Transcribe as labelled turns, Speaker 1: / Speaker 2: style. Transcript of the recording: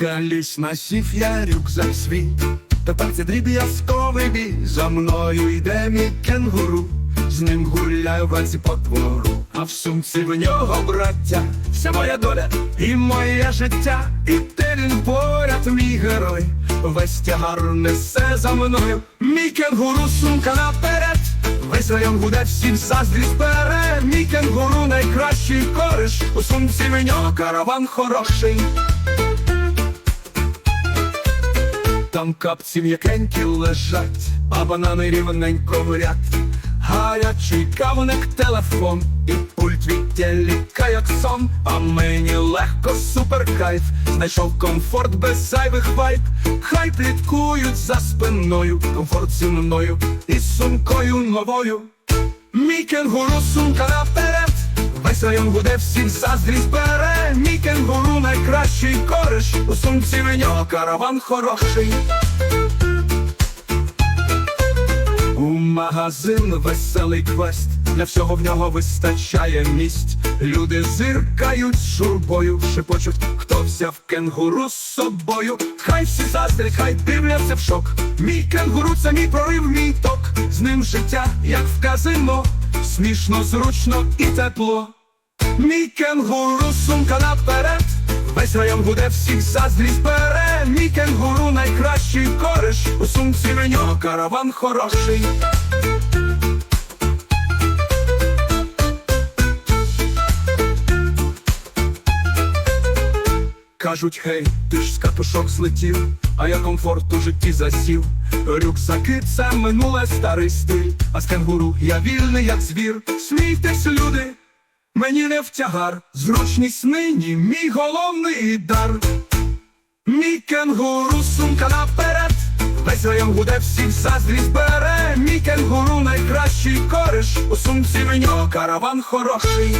Speaker 1: Калісь насів я рюкзак свій, тепер це дріб'язковий бій. За мною йде мій кенгуру, з ним гуляю вранці по двору. А в сумці в нього, браття, вся моя доля і моє життя. І ти він поряд, мій герой, весь тягар несе за мною. Мій кенгуру, сумка наперед. Весь район гуде, всім заздрість бере Мій кенгуру найкращий кориш У сумці в нього караван хороший Там капці м'якенькі лежать, а банани рівненько ряд Гарячий кавник, телефон і пульт від телека, як сон. А мені легко супер кайф. Знайшов комфорт без зайвих вайб. Хай пліткують за спиною Комфорт зі мною і сумкою новою. Мій кенгуру сумка наперед. Весь район буде всіх заздрість бере. Мій кенгуру найкращий кориш У сумці в нього караван хороший У магазин веселий квест, для всього в нього вистачає місць. Люди зиркають шурбою, шепочуть, хто взяв кенгуру з собою. Хай всі заздрять, хай дивляться в шок. Мій кенгуру це мій прорив, мій ток. З ним життя, як в казино, смішно, зручно і тепло. Мій кенгуру сумка наперед Весь район буде всіх заздрість бере Мій найкращий кориш У сумці в нього караван хороший Кажуть, гей, ти ж з катушок злетів, а я комфорт у житті засів. Рюкзаки це минуле старий стиль, а з кенгуру я вільний, як звір. Смійтесь, люди, мені не втягар, зручність нині, мій головний дар. Мій кенгуру сумка наперед, весь район гуде всіх заздрість бере. Мій кенгуру найкращий кориш, у сумці в нього караван хороший.